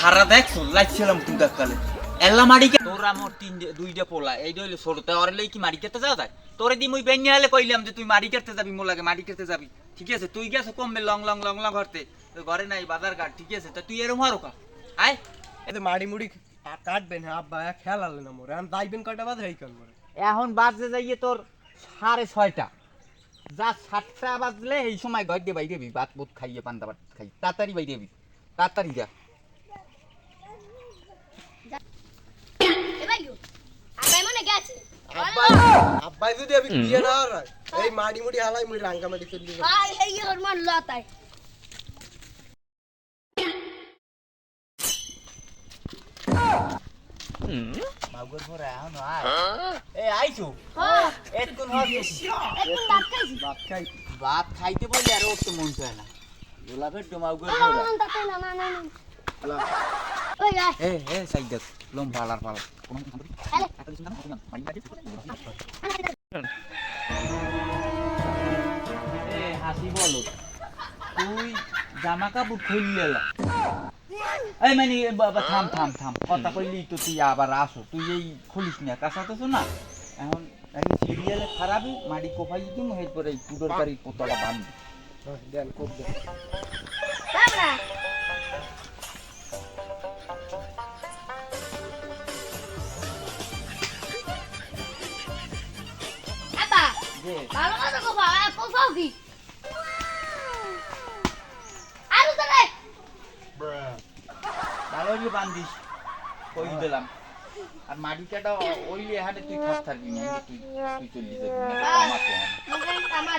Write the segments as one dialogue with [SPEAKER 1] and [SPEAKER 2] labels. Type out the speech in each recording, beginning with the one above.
[SPEAKER 1] ভাড়া দেখছ লাইছিলাম তুই দেখালে এল্লা মারি তোরা মোর তিন দুইটা পোলা এই দইলে ছোটতে ওরে লই কি মারি কেটে যাওয়া যায়? তোরে দি মুই বেনি হলে কইলাম যে তুই মারি কেটে যাবি মোর লাগে মারি কেটে যাবি। ঠিক আছে তুই গেছে কমবে লং লং লং লং করতে তো ঘরে নাই বাজার ঘাট ঠিক আছে? তা তুই এরম হারো কা? আয়।
[SPEAKER 2] এতে মাড়ি মুড়ি কাটবেন হ্যাঁ আব্বা খেয়াল আলো না মোরে। আমি যাইবেন কয়টা বাদ হেই কর মোরে।
[SPEAKER 1] এখন বাজে যাইয়ে তোর সাড়ে ছয়টা। যা সাতটা বাজলে এই সময় ঘর দিয়ে বাইরে দিবি ভাত বুত খাইয়ে পান্তা ভাত খাই তাড়াতাড়ি বাইরে দিবি তাড়াতাড়ি যা।
[SPEAKER 3] মনে
[SPEAKER 2] আব্বাই যদি আমি বিয়ে না এই মাড়ি মুড়ি হালাই মুড়ি রাঙ্গা মাটি চললি।
[SPEAKER 3] ভাই এই ওর মন লতায়।
[SPEAKER 1] মাগুর ভরে এখন আয় এ আইছো
[SPEAKER 3] হ্যাঁ
[SPEAKER 1] এতক্ষণ হচ্ছে
[SPEAKER 3] এখন ভাত খাইছি
[SPEAKER 2] ভাত খাই
[SPEAKER 1] ভাত খাইতে বললে আর উঠতে মন চায় না গোলাপের ডোমাগুর
[SPEAKER 3] না
[SPEAKER 1] ভরে
[SPEAKER 3] না তাতে না না না না ওই গায়
[SPEAKER 1] এ এ সাইড লম পালার পালা কোন
[SPEAKER 3] আরে
[SPEAKER 1] একটা দিন না মারি বাজে এ হাসি বলো তুই জামা কাপড় খুললে এই মানে বাবা থাম থাম থাম কথা কইলি তো তুই আবার আসো। তুই এই খুলিস না কাছাতেছ না এখন এখন সিরিয়ালে খারাপই মাটি কোপাই দিম এরপরে এই পুডোর বাড়ি পোতলা বান্ধবি
[SPEAKER 2] হ্যাঁ, দেন কোপ দেন
[SPEAKER 3] ভালো কথা কো বাবা কোফাও কি? আরও ধরে
[SPEAKER 1] হইলে বান্ধিস। কই দিলাম। আর মাটিটা ওইলে এখানে তুই খাস থাকবি না তুই তুই চলি যাবি আমার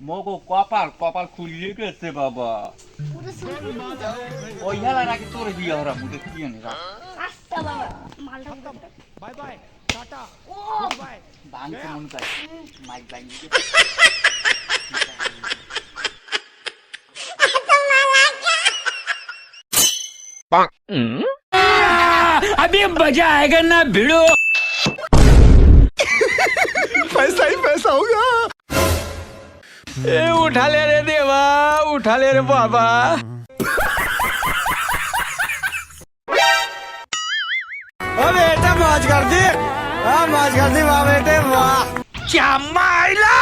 [SPEAKER 1] মগো কপাল কপাল খুলিয়ে গেছে বাবা
[SPEAKER 3] পুরো সুন্দর
[SPEAKER 1] ওই হেলা নাকি তোর বিয়ে হরা মুদে কি জানি রাখ
[SPEAKER 3] আস্তা বাবা মালটা
[SPEAKER 4] बाय बाय टाटा
[SPEAKER 3] ও
[SPEAKER 4] गुड बाय
[SPEAKER 1] ভাঙতে মন চাই মাইক ভাঙি
[SPEAKER 5] अभी मजा आएगा ना भिड़ो ए, उठा ले रे देवा उठा ले रे बाबा।
[SPEAKER 4] बेटा मौज कर दी। हाँ मौज कर दी वाह बेटे वाह।
[SPEAKER 5] क्या
[SPEAKER 1] मायला?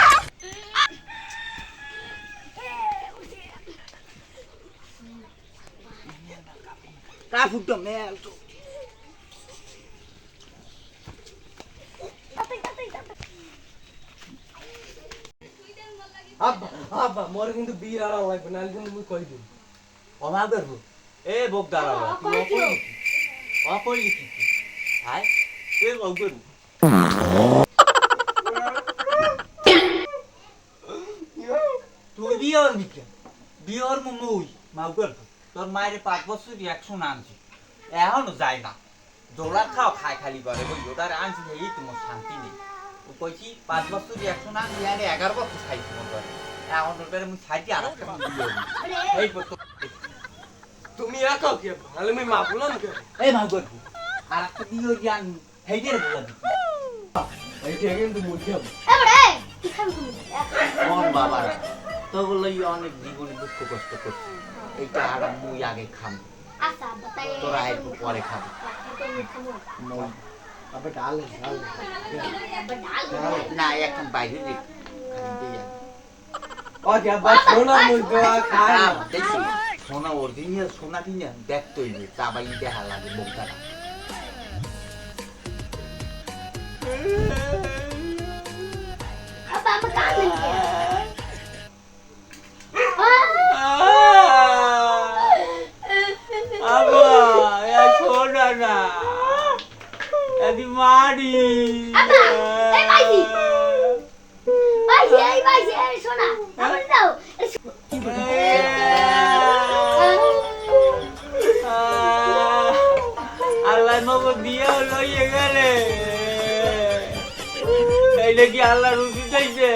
[SPEAKER 1] Tá, fudeu, merda.
[SPEAKER 2] আব্বা মোর কিন্তু বিয়ে আর লাগবে না কিন্তু মুই কই দিন
[SPEAKER 1] অমা করব এ বোক তুই অকই লিখি আয় এ করব তুই বিয়ে হরবি কে বিয়ে হরবো মুই মাউ করব তোর মায়ের পাঁচ বছর একশো আনছি। এখনও যায় না। জোড়া খাও খাই খালি করে বই। ওটার আনছি এই তোমার শান্তি নেই। ও কইছি পাঁচ বছর একশো আনছি আরে এগারো বছর খাইছি মনে করে এখন ওটারে মুই আর একটা মুই এই
[SPEAKER 2] তুমি একা কি? ভালো আমি মা বললাম কে
[SPEAKER 1] এই মা করব আর একটা বিয়ে হয়ে আন হেইদের বলে দিচ্ছি
[SPEAKER 2] এইটা কিন্তু মুই খাব
[SPEAKER 3] এবারে কি খাবি তুমি?
[SPEAKER 1] মন বাবার তো বলল অনেক জীবনে দুঃখ কষ্ট করছি। এইটা আর মুই আগে খাম।
[SPEAKER 3] আচ্ছা বাতাই
[SPEAKER 1] তোরা একটু পরে খাবি। মই
[SPEAKER 2] আব্বা ডাল ডাল
[SPEAKER 1] না এখন বাইরে রে
[SPEAKER 2] সোনা অরিজিনাল সোনা কিনে দেখতে হইবে তাবাই
[SPEAKER 1] দেখা লাগে মুখটা Mari! Ah, vai! Vai, vai! Vai, vai, vai, Sona! নগো দিয়ে লইয়ে গেলে এইটা কি আল্লাহ রুচি চাইছে